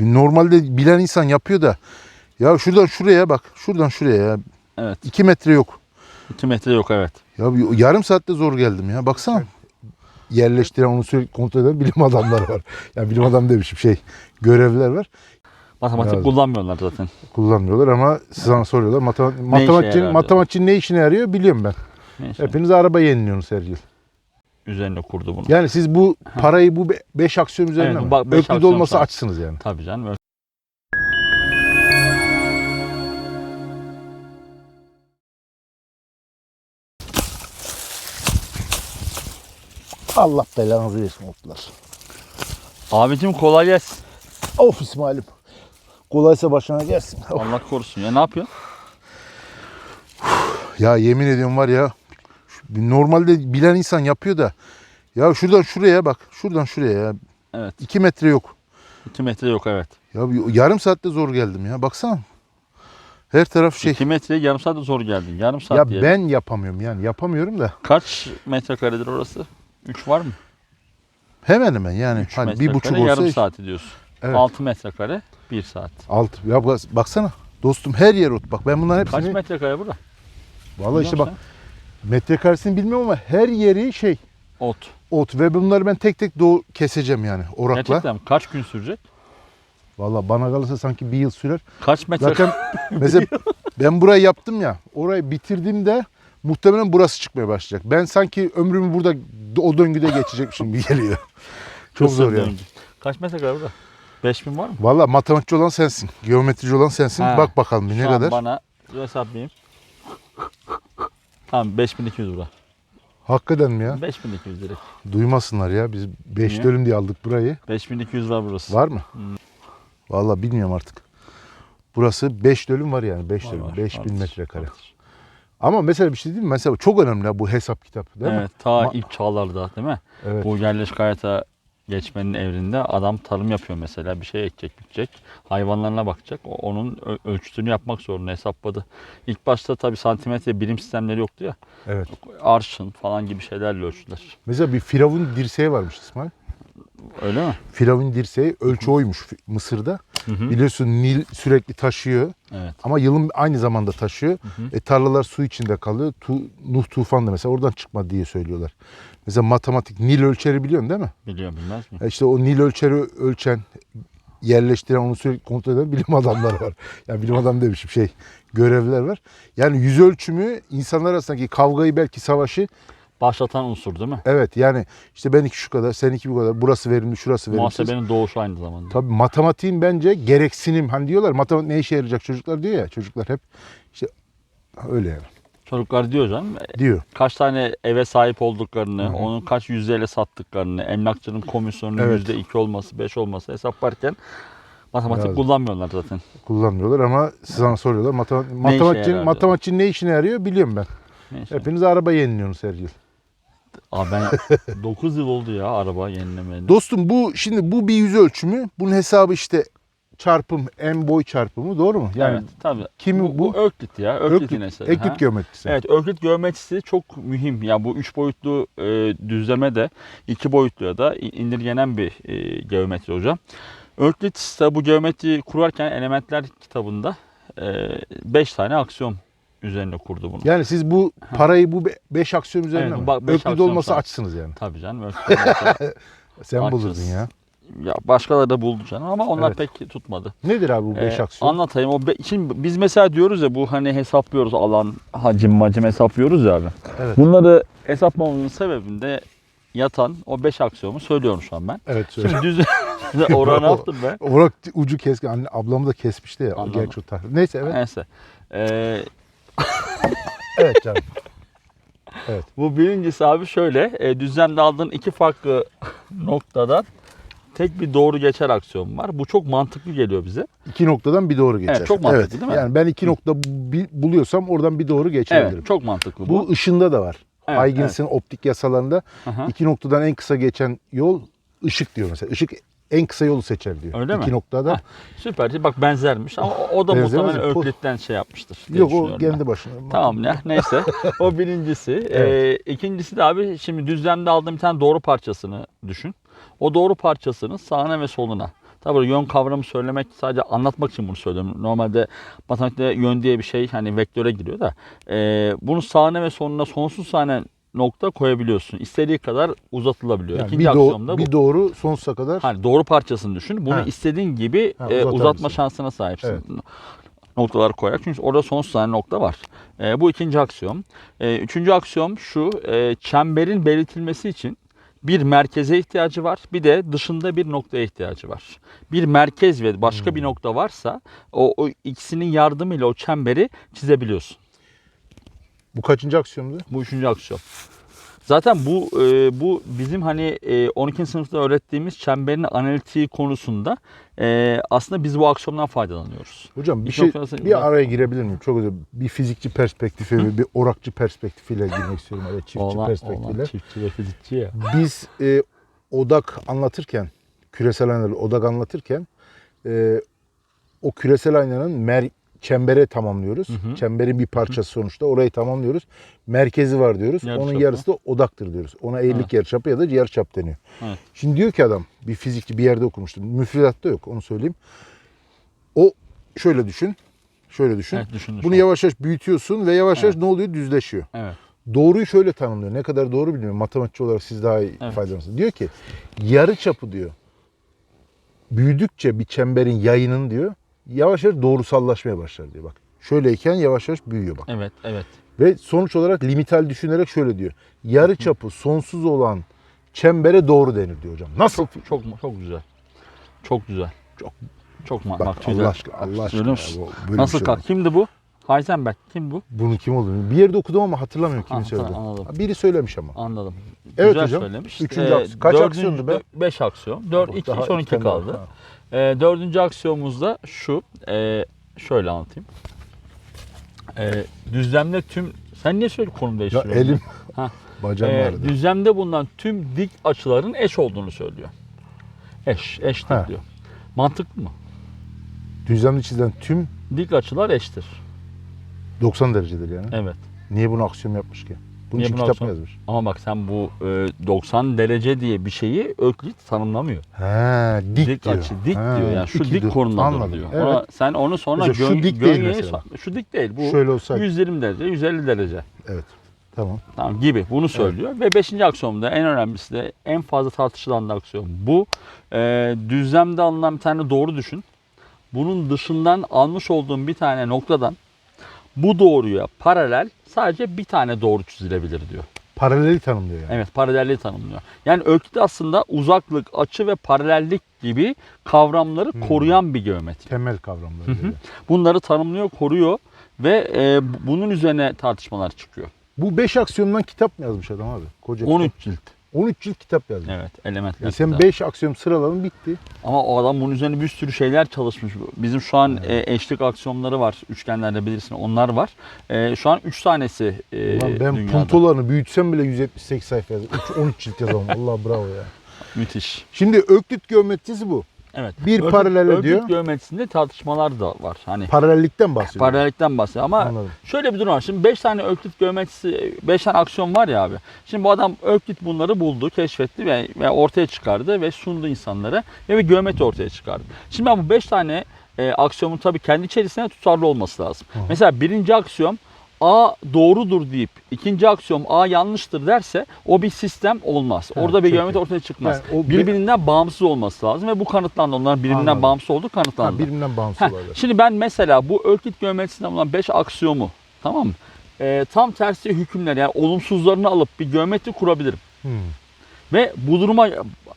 Normalde bilen insan yapıyor da ya şuradan şuraya bak. Şuradan şuraya ya. Evet. 2 metre yok. 2 metre yok evet. Ya bir- yarım saatte zor geldim ya. Baksana. Yerleştiren onu sürekli kontrol eden bilim adamları var. Yani bilim adam demişim şey görevliler var. Matematik Lazım. kullanmıyorlar zaten. Kullanmıyorlar ama sana soruyorlar. Matema- işe matematikçinin, yarar matematikçinin ne işine yarıyor biliyorum ben. Hepiniz araba yeniliyorsunuz her yıl. Üzerine kurdu bunu. Yani siz bu parayı bu 5 aksiyon üzerinden Evet, mi? bak, beş aksiyon olmasa sağ- açsınız yani. Tabii canım. Allah belanızı versin otlar. Abicim kolay gelsin. Of İsmail'im. Kolaysa başına gelsin. Of. Allah korusun. Ya ne yapıyorsun? Ya yemin ediyorum var ya normalde bilen insan yapıyor da ya şuradan şuraya bak. Şuradan şuraya ya. Evet. 2 metre yok. 2 metre yok evet. Ya yarım saatte zor geldim ya. Baksana. Her taraf şey. 2 metreye yarım saatte zor geldin. Yarım saat Ya diye. ben yapamıyorum yani. Yapamıyorum da. Kaç metrekaredir orası? 3 var mı? Hemen hemen yani. 3 Hani bir buçuk olsa yarım saat ediyorsun. Evet. 6 metrekare 1 saat. alt. Ya bak- baksana. Dostum her yer ot. Bak ben bunların Kaç hepsini. metrekare burada? Vallahi işte Biliyor bak metrekaresini bilmiyorum ama her yeri şey Ot. ot ve bunları ben tek tek doğu keseceğim yani orakla. Gerçekten mi? Kaç gün sürecek? Vallahi bana kalırsa sanki bir yıl sürer. Kaç metrekare? Zaten mesela ben burayı yaptım ya. Orayı bitirdiğimde muhtemelen burası çıkmaya başlayacak. Ben sanki ömrümü burada o döngüde geçecekmişim gibi geliyor. Çok Kısır zor yani. döngü. Kaç metrekare burada? 5000 var mı? Vallahi matematikçi olan sensin. Geometrici olan sensin. Ha. Bak bakalım ne kadar. bana hesaplayayım. Tamam 5200 burada. Hakikaten mi ya? 5200 direkt. Duymasınlar ya. Biz 5 Niye? dönüm diye aldık burayı. 5200 var burası. Var mı? Vallahi bilmiyorum artık. Burası 5 dönüm var yani 5 Var, dönüm. var, 5000 vardır, metrekare. vardır. Ama mesela bir şey değil mi? Mesela çok önemli bu hesap kitap değil mi? Evet ta Ma- ilk çağlarda değil mi? Evet. Bu yerleşik hayata geçmenin evrinde adam tarım yapıyor mesela. Bir şey ekecek, bitecek. Hayvanlarına bakacak. O- Onun ölçütünü yapmak zorunda hesapladı. İlk başta tabii santimetre birim sistemleri yoktu ya. Evet. Arşın falan gibi şeylerle ölçtüler. Mesela bir firavun dirseği varmış İsmail. Öyle mi? Firavun dirseği ölçü oymuş Mısır'da. Hı hı. Biliyorsun Nil sürekli taşıyor Evet. ama yılın aynı zamanda taşıyor. hı. E, tarlalar su içinde kalıyor. Tu, Nuh tufan da mesela oradan çıkmadı diye söylüyorlar. Mesela matematik Nil ölçeri biliyorsun değil mi? Biliyorum bilmez miyim? E işte o Nil ölçeri ölçen, yerleştiren, onu sürekli kontrol eden bilim adamları var. Yani bilim adam demişim şey, görevliler var. Yani yüz ölçümü insanlar arasındaki kavgayı belki savaşı Başlatan unsur değil mi? evet yani işte ben iki şu kadar, sen iki bu kadar, burası verimli, şurası verimsiz. Muhasebenin doğuşu aynı zamanda. Tabii matematiğin bence gereksinim. Hani diyorlar matematik ne işe yarayacak çocuklar diyor ya. Çocuklar hep işte öyle yani Çocuklar diyor canım. e, diyor. Kaç tane eve sahip olduklarını, Hı hı. onun kaç yüzdeyle sattıklarını, emlakçının komisyonunun Evet. yüzde iki olması, beş olması hesaplarken matematik Lazım. kullanmıyorlar zaten. Kullanmıyorlar ama sana soruyorlar. Matema- işe matematikçinin, yarar matematikçinin ne işine yarıyor biliyorum ben. Neyse. Hepiniz araba yeniliyorsunuz her yıl. Aa ben 9 yıl oldu ya araba yenilemeyeli. Dostum bu şimdi bu bir yüz ölçümü. Bunun hesabı işte çarpım en boy çarpımı doğru mu? Yani evet tabii. kimi bu, bu? bu Öklit ya. Öklit'in eseri. Eklit ha. geometrisi. Evet Öklit geometrisi çok mühim. Ya bu üç boyutlu e, düzleme de iki boyutluya da indirgenen bir e, geometri hocam. Öklit ise bu geometri kurarken elementler kitabında 5 tane aksiyon üzerine kurdu bunu. Yani siz bu parayı bu 5 aksiyon üzerine Evet, mi? olmasa sağ- açsınız yani. Tabii canım. Öklit Sen bulurdun ya. Ya başkaları da buldu canım ama onlar Evet. pek tutmadı. Nedir abi bu 5 Ee, aksiyon? Anlatayım. O be- şimdi biz mesela diyoruz ya bu hani hesaplıyoruz alan hacim macim hesaplıyoruz ya abi. Evet. Bunları hesaplamamızın sebebinde yatan o 5 aksiyonu söylüyorum şu an ben. Evet söyle. Şimdi düz oranı yaptım ben. Orak ucu keskin. Anne, ablamı da kesmişti ya. Anladım. Gerçi o tarih. Neyse evet. Neyse. Ee, Evet canım. bu birincisi abi şöyle. E, düzlemde aldığın iki farklı noktadan tek bir doğru geçer aksiyon var. Bu çok mantıklı geliyor bize. İki noktadan bir doğru geçer. Evet, çok mantıklı değil mi? Yani ben iki nokta buluyorsam oradan bir doğru geçebilirim. Evet, çok mantıklı bu. Bu ışında da var. Evet, Huygen's'in optik yasalarında Aha. iki noktadan en kısa geçen yol ışık diyor mesela. Işık en kısa yolu seçer diyor. Öyle mi? İki noktada. Ha, Süper. Bak benzermiş ama o, o da Benzemez muhtemelen Öklit'ten şey yapmıştır. Yok o kendi başına. Tamam ne neyse. O birincisi. Evet. Ee, ikincisi de abi şimdi düzlemde aldığım bir tane doğru parçasını düşün. O doğru parçasının sağına ve soluna Tabii yön kavramı söylemek sadece anlatmak için bunu söylüyorum. Normalde matematikte yön diye bir şey hani vektöre giriyor da e, bunu sağına ve sonuna sonsuz tane nokta koyabiliyorsun. İstediği kadar uzatılabiliyor. Yani İkinci bir, doğru, da bu. bir doğru sonsuza kadar. Hani doğru parçasını düşün. Bunu Ha. istediğin gibi Ha, e, uzatma şansına sahipsin. Evet. Noktalar koyarak. Çünkü orada sonsuz tane nokta var. E, bu ikinci aksiyon. E, üçüncü aksiyon şu. e, çemberin belirtilmesi için bir merkeze ihtiyacı var. Bir de dışında bir noktaya ihtiyacı var. Bir merkez ve başka Hmm. bir nokta varsa o, o ikisinin yardımıyla o çemberi çizebiliyorsun. Bu kaçıncı aksiyondu? Bu üçüncü aksiyon. Zaten bu e, bu bizim hani e, 12. sınıfta öğrettiğimiz çemberin analitiği konusunda e, aslında biz bu aksiyondan faydalanıyoruz. Hocam bir Bir şey noktası- bir araya girebilir miyim? Çok özür Bir fizikçi perspektifi ve bir orakçı perspektifiyle girmek istiyorum. Araya çiftçi Olan- perspektifiyle. olan çiftçi ve fizikçi ya. Biz e, odak anlatırken, küresel aynalı odak anlatırken e, o küresel aynanın mer çembere tamamlıyoruz. Hı hı. Çemberin bir parçası sonuçta. Orayı tamamlıyoruz. Merkezi var diyoruz. Yarıçapı. Onun yarısı da odaktır diyoruz. Ona eğrilik Evet. yarıçapı ya da yarıçap deniyor. Evet. Şimdi diyor ki adam, bir fizikçi bir yerde okumuştum. Müfredatta yok onu söyleyeyim. O şöyle düşün. Şöyle düşün. Evet düşündüm. Bunu şu an. yavaş yavaş büyütüyorsun ve yavaş yavaş Evet. ne oluyor? Düzleşiyor. Evet. Doğruyu şöyle tanımlıyor. Ne kadar doğru bilmiyorum. Matematikçi olarak siz daha iyi Evet. faydalanırsınız. Diyor ki yarı çapı diyor. Büyüdükçe bir çemberin yayının diyor yavaş yavaş doğrusallaşmaya başlar diyor bak. Şöyleyken yavaş yavaş büyüyor bak. Evet, evet. Ve sonuç olarak limital düşünerek şöyle diyor. Yarı çapı sonsuz olan çembere doğru denir diyor hocam. Nasıl? Çok çok çok güzel. Çok güzel. Çok çok Bak, bak, Allah aşkına, Allah aşkına. ya, bu- Nasıl şey kalk? Kimdi bu? Heisenberg. Kim bu? Bunun kim olduğunu bir yerde okudum ama hatırlamıyorum kimin Ha, söyledi. anladım. Biri söylemiş ama. Anladım. Evet Güzel hocam. söylemiş. Üçüncü aksiyon. Kaç aksiyondu be? 5 aksiyon. 4, Bak, 2, daha son 2 tane daha. kaldı. Ha. Ee, dördüncü aksiyonumuzda şu. Ee, şöyle anlatayım. Ee, düzlemde tüm... Sen niye söyle konu Ya değiştiriyorsun? elim, Ha. bacağım Ee, vardı. düzlemde bulunan tüm dik açıların eş olduğunu söylüyor. Eş, eştir Ha. diyor. Mantıklı mı? Düzlemde çizilen tüm Dik açılar eştir. 90 derecedir yani. Evet. Niye bunu aksiyon yapmış ki? Bunun Niye için bunu kitap mı yazmış? Ama bak sen bu e, 90 derece diye bir şeyi Öklit tanımlamıyor. He, dik, Dik, diyor. açı, dik Ha, diyor. Yani şu iki dik diyor. konudadır Anladım. diyor. Evet. Ona, sen onu sonra Mesela şu gön, dik değil mesela. Şu dik değil. Bu Şöyle olsaydı. 120 derece, 150 derece. Evet. Tamam. Tamam gibi bunu söylüyor. Ve 5. aksiyonda en önemlisi de en fazla tartışılan da aksiyon bu. Ee, düzlemde alınan bir tane doğru düşün. Bunun dışından almış olduğun bir tane noktadan bu doğruya paralel sadece bir tane doğru çizilebilir diyor. Paraleli tanımlıyor yani. Evet paralelliği tanımlıyor. Yani ölçüde aslında uzaklık, açı ve paralellik gibi kavramları Hmm. koruyan bir geometri. Temel kavramları. Hı hı. Bunları tanımlıyor, koruyor ve e, bunun üzerine tartışmalar çıkıyor. Bu 5 aksiyondan kitap mı yazmış adam abi? Koca kitap. 13 cilt. 13 cilt kitap yazmış. Evet, elementler. E sen kitabı. 5 aksiyon sıraladın bitti. Ama o adam bunun üzerine bir sürü şeyler çalışmış. Bizim şu an e, eşlik aksiyonları var. Üçgenlerde bilirsin onlar var. E, şu an 3 tanesi e, Ulan ben dünyada. puntolarını büyütsem bile 178 sayfa yazdım. 3 13 cilt yazamam. Allah bravo ya. Müthiş. Şimdi öklit geometrisi bu. Evet. Bir Örgüt- paralele örgüt diyor. geometrisinde tartışmalar da var. Hani Paralellikten bahsediyor. paralellikten bahsediyor ama Anladım. Şöyle bir durum var. Şimdi 5 tane Öklit geometrisi, 5 tane aksiyon var ya abi. Şimdi bu adam Öklit bunları buldu, keşfetti ve, ve ortaya çıkardı ve sundu insanlara ve bir geometri ortaya çıkardı. Şimdi ben bu 5 tane e, aksiyonun tabii kendi içerisinde tutarlı olması lazım. Hı. Mesela birinci aksiyon A doğrudur deyip ikinci aksiyon A yanlıştır derse o bir sistem olmaz. Ha, Orada bir geometri ortaya çıkmaz. Yani o bir- Birbirinden bağımsız olması lazım ve bu kanıtlandı. Onların birbirinden Anladım. bağımsız olduğu Ha, kanıtlandı. birbirinden bağımsız olaylar. Şimdi ben mesela bu Öklit geometrisinden bulan 5 aksiyomu tamam mı? Ee, tam tersi hükümler yani olumsuzlarını alıp bir geometri kurabilirim. Hmm. Ve bu duruma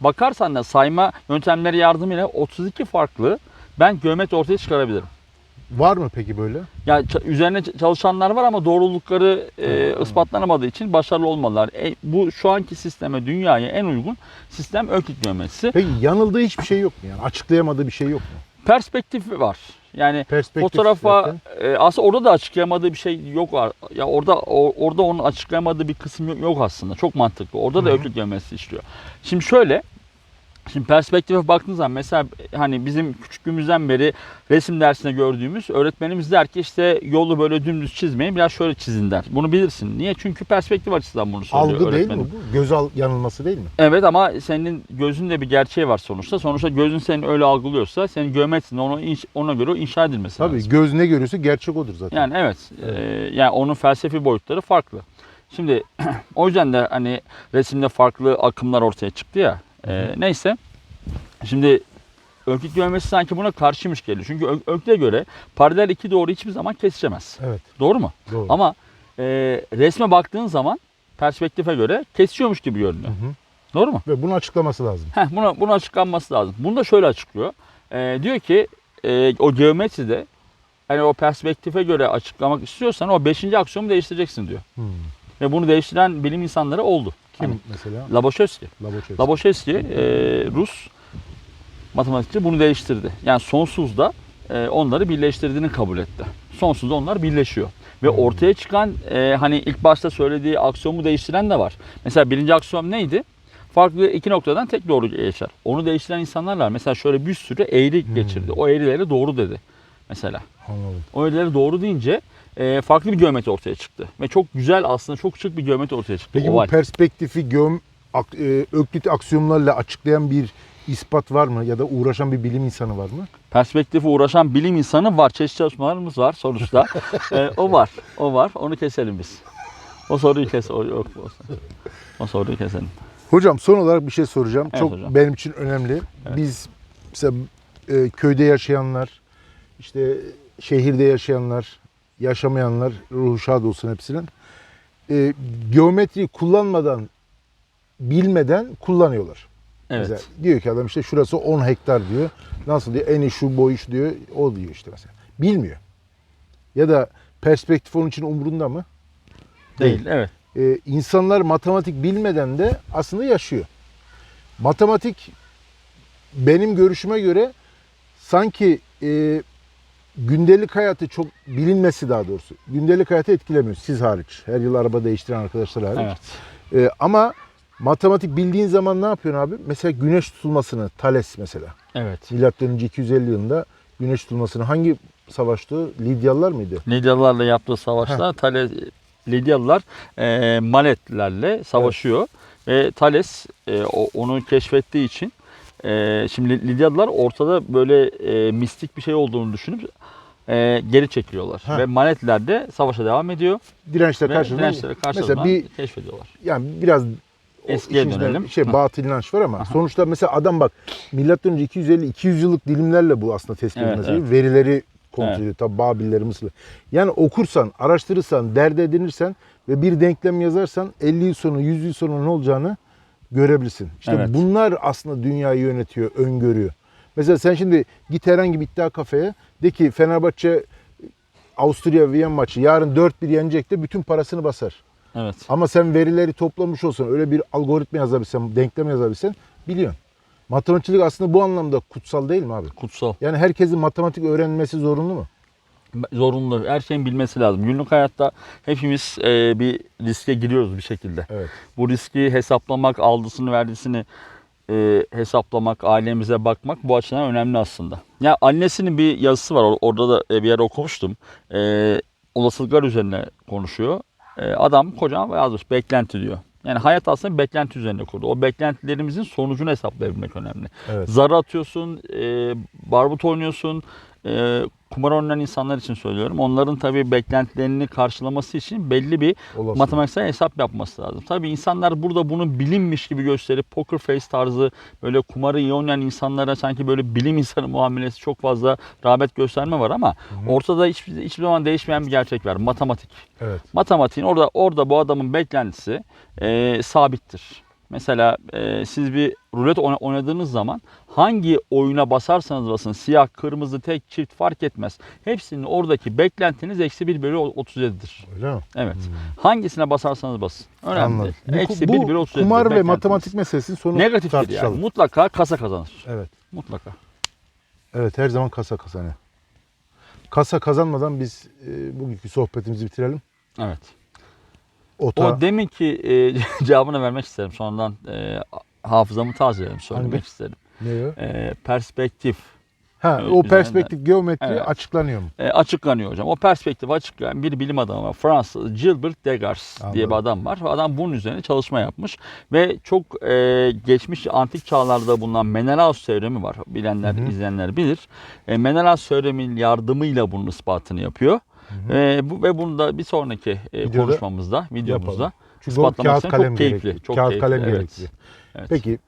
bakarsan da sayma yöntemleri yardımıyla 32 farklı ben geometri ortaya çıkarabilirim. Var mı peki böyle? Ça- üzerine çalışanlar var ama doğrulukları e, ispatlanamadığı için başarılı olmadılar. E, bu şu anki sisteme dünyaya en uygun sistem Öklit geometrisi. Peki yanıldığı hiçbir şey yok mu yani? Açıklayamadığı bir şey yok mu? Perspektif var. Yani Perspektif fotoğrafa e, aslında orada da açıklayamadığı bir şey yok var. Ya orada o- orada onun açıklayamadığı bir kısım yok, yok aslında. Çok mantıklı. Orada da öklit geometrisi işliyor. Şimdi şöyle Şimdi perspektife baktığınız zaman mesela hani bizim küçüklüğümüzden beri resim dersinde gördüğümüz öğretmenimiz der ki işte yolu böyle dümdüz çizmeyin biraz şöyle çizin der. Bunu bilirsin. Niye? Çünkü perspektif açısından bunu söylüyor Algı değil öğretmenim. mi bu? Göz al yanılması değil mi? Evet ama senin gözünde bir gerçeği var sonuçta. Sonuçta gözün seni öyle algılıyorsa senin geometrinin ona, inş- ona göre inşa edilmesi Tabii lazım. göz ne görüyorsa gerçek odur zaten. Yani evet. e, yani onun felsefi boyutları farklı. Şimdi o yüzden de hani resimde farklı akımlar ortaya çıktı ya. E, neyse. Şimdi Öklit geometrisi sanki buna karşıymış geliyor. Çünkü Ö- Öklit'e göre paralel iki doğru hiçbir zaman kesişemez. Evet. Doğru mu? Doğru. Ama e, resme baktığın zaman perspektife göre kesiyormuş gibi görünüyor. Hı hı. Doğru mu? Ve bunu açıklaması lazım. Heh, buna, buna açıklanması lazım. Bunu da şöyle açıklıyor. Ee, diyor ki e, o geometride hani o perspektife göre açıklamak istiyorsan o 5. aksiyomu değiştireceksin diyor. Hmm. Ve bunu değiştiren bilim insanları oldu. Kim Hani mesela? Labochevsky. Laboçev. Labochevsky e, Rus matematikçi bunu değiştirdi. Yani sonsuzda e, onları birleştirdiğini kabul etti. Sonsuzda onlar birleşiyor. Ve Hmm. ortaya çıkan e, hani ilk başta söylediği aksiyomu değiştiren de var. Mesela birinci aksiyom neydi? Farklı iki noktadan tek doğru geçer. Onu değiştiren insanlar var. Mesela şöyle bir sürü eğri geçirdi. O eğrileri doğru dedi. Mesela. Anladım. O eğrileri doğru deyince e, farklı bir geometri ortaya çıktı. Ve çok güzel aslında çok şık bir geometri ortaya çıktı. Peki Oval. bu perspektifi geom, ak, e, öklit aksiyonlarla açıklayan bir ispat var mı? Ya da uğraşan bir bilim insanı var mı? perspektife uğraşan bilim insanı var. Çeşitli çalışmalarımız var sonuçta. Ee, o var. O var. Onu keselim biz. O soruyu kes. O, yok, o, o soruyu keselim. Hocam son olarak bir şey soracağım. Evet Çok hocam. benim için önemli. Biz mesela e, köyde yaşayanlar, işte şehirde yaşayanlar, yaşamayanlar, ruhu şad olsun hepsinin. E, geometriyi kullanmadan, bilmeden kullanıyorlar. Evet. Mesela diyor ki adam işte şurası 10 hektar diyor. Nasıl diyor? Eni şu boyu şu diyor. O diyor işte mesela. Bilmiyor. Ya da perspektif onun için umurunda mı? Değil. Evet. Ee, insanlar matematik bilmeden de aslında yaşıyor. Matematik benim görüşüme göre sanki e, gündelik hayatı çok bilinmesi daha doğrusu. Gündelik hayatı etkilemiyor siz hariç. Her yıl araba değiştiren arkadaşlar hariç. Evet. Ee, ama matematik bildiğin zaman ne yapıyorsun abi? Mesela güneş tutulmasını, Thales mesela. Evet. Milattan önce 250 yılında güneş tutulmasını hangi savaştı? Lidyalılar mıydı? Lidyalılarla yaptığı savaşta Thales, Lidyalılar e, Maletlerle savaşıyor. Ve Thales e, o- onu keşfettiği için e, şimdi Lidyalılar ortada böyle e, mistik bir şey olduğunu düşünüp e, geri çekiliyorlar. Ha. Ve Maletler de savaşa devam ediyor. Dirençlere karşı mesela bir keşfediyorlar. yani biraz Eskiye dönelim. Şey batıl inanç var ama sonuçta mesela adam bak milattan önce 250 200 yıllık dilimlerle bu aslında tespit Evet, edilmesi. evet. Verileri kontrol Evet. ediyor. Tabi Babilleri, Mısırlı. Yani okursan, araştırırsan, derde edinirsen ve bir denklem yazarsan 50 yıl sonra, 100 yıl sonra ne olacağını görebilirsin. İşte Evet. bunlar aslında dünyayı yönetiyor, öngörüyor. Mesela sen şimdi git herhangi bir iddia kafeye de ki Fenerbahçe Avusturya Viyen maçı yarın 4-1 yenecek de bütün parasını basar. Evet. Ama sen verileri toplamış olsan, öyle bir algoritma yazabilsen, denklem yazabilsen biliyorsun. Matematikçilik aslında bu anlamda kutsal değil mi abi? Kutsal. Yani herkesin matematik öğrenmesi zorunlu mu? Zorunlu. Her şeyin bilmesi lazım. Günlük hayatta hepimiz e, bir riske giriyoruz bir şekilde. Evet. Bu riski hesaplamak, aldısını verdisini e, hesaplamak, ailemize bakmak bu açıdan önemli aslında. Ya annesinin bir yazısı var. Or- Orada da e, bir yer okumuştum. E, olasılıklar üzerine konuşuyor. E, adam kocaman yazmış. Beklenti diyor. Yani hayat aslında beklenti üzerine kurdu. O beklentilerimizin sonucunu hesaplayabilmek önemli. Evet. Zarı atıyorsun, e, barbut oynuyorsun. E, kumar oynayan insanlar için söylüyorum. Onların tabii beklentilerini karşılaması için belli bir Olasılık. matematiksel hesap yapması lazım. Tabii insanlar burada bunu bilinmiş gibi gösterip poker face tarzı böyle kumarı iyi oynayan insanlara sanki böyle bilim insanı muamelesi çok fazla rağbet gösterme var ama ortada hiçbir, hiçbir zaman değişmeyen bir gerçek var. Matematik. Evet. Matematiğin orada orada bu adamın beklentisi e, sabittir. Mesela e, siz bir rulet oyna- oynadığınız zaman hangi oyuna basarsanız basın siyah, kırmızı, tek, çift fark etmez. Hepsinin oradaki beklentiniz eksi 1 bölü 37'dir. Öyle mi? Evet. Hangisine basarsanız basın. Önemli Anladım. değil. Eksi bu 1 bölü 37'dir kumar ve matematik meselesinin sonu Negatiftir tartışalım. yani. Mutlaka kasa kazanır. Evet. Mutlaka. Evet her zaman kasa kazanıyor. Kasa kazanmadan biz e, bugünkü sohbetimizi bitirelim. Evet. Ota. O demin ki e, cevabını vermek isterim. Sonradan e, hafızamı tazelerim söylemek Hangi? isterim. Ne o? E, perspektif Ha, Evet, o perspektif geometri Evet. açıklanıyor mu? e, açıklanıyor hocam. O perspektif açıklayan bir bilim adamı var. Fransız Gilbert Degas diye bir Anladım. adam var. Adam bunun üzerine çalışma yapmış. Ve çok e, geçmiş antik çağlarda bulunan Menelaus teoremi var. Bilenler, Hı hı. izleyenler bilir. E, Menelaus teoreminin yardımıyla bunun ispatını yapıyor. E, bu, ve bunu da bir sonraki e, Videoda konuşmamızda, videomuzda Yapalım. Çünkü o ispatlamak kağıt istedim. kalem çok keyifli. gerekli. Çok kağıt keyifli. kalem evet. gerekli. Evet. Peki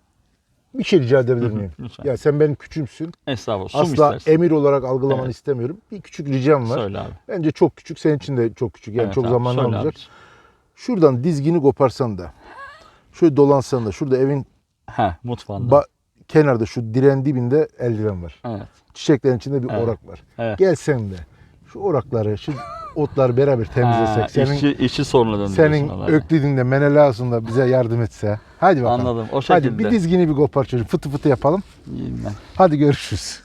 bir şey rica edebilir miyim? Lütfen. ya sen benim küçümsün. Estağfurullah. Asla istersin? emir olarak algılamanı Evet. istemiyorum. Bir küçük ricam var. Söyle abi. Bence çok küçük. Senin için de çok küçük. Yani Evet çok abi, zamanlı söyle abi. Şuradan dizgini koparsan da şöyle dolansan da şurada evin Heh, mutfağında. ba- kenarda şu diren dibinde eldiven var. evet. Çiçeklerin içinde bir Evet. orak var. Evet. Gelsen de şu orakları, şu otları beraber temizlesek. Ha, senin işçi, işçi sorununa senin. Öklidinde, Menelaus'unda bize yardım etse. Hadi bakalım. Anladım. O şekilde. Hadi bir dizgini bir kopar çocuk. Fıtı fıtı yapalım. İyiyim ben. Hadi görüşürüz.